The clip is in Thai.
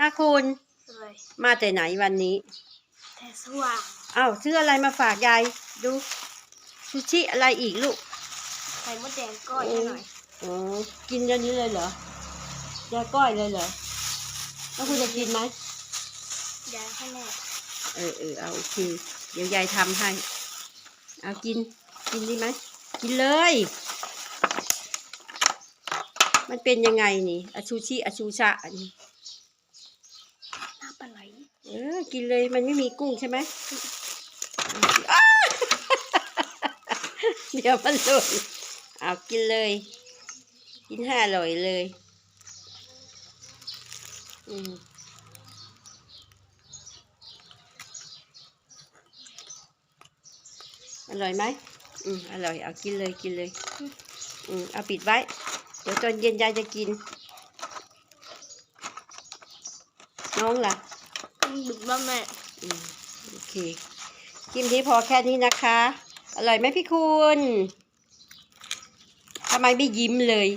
นาคุณเลยมาแต่ไหนวันนี้แต่สว่างอ้าวซื้ออะไรมาฝากยายดูซูชิอะไรอีกลูกไข่มดแดงก้อยให้หน่อยอ๋อกินอย่างนี้เลยเหรอยายก้อยเลยเหรอแล้วคุณจะกินไหมยายให้แม่เออเออเอาโอเคเดี๋ยวยายทำให้เอากินกินดีไหมกินเลย มันเป็นยังไงนี่อาชูชิอาชูชะอันนี้น้ำป ลาไหลเออกินเลยมันไม่มีกุ้งใช่ไหมอ้าเดี๋ยวมันหล่นเอากินเลย กินให้อร่อยเลย อืมอร่อยไหมอืมอร่อยเอากินเลยกินเลย อืมเอาปิดไว้ เดี๋ยวตอนเย็นยายจะกิน น้องล่ะ ดึกบ้าแม่อืมโอเคกิมที่พอแค่นี้นะคะ อร่อยไหมพี่คุณทำไมไม่ยิ้มเลย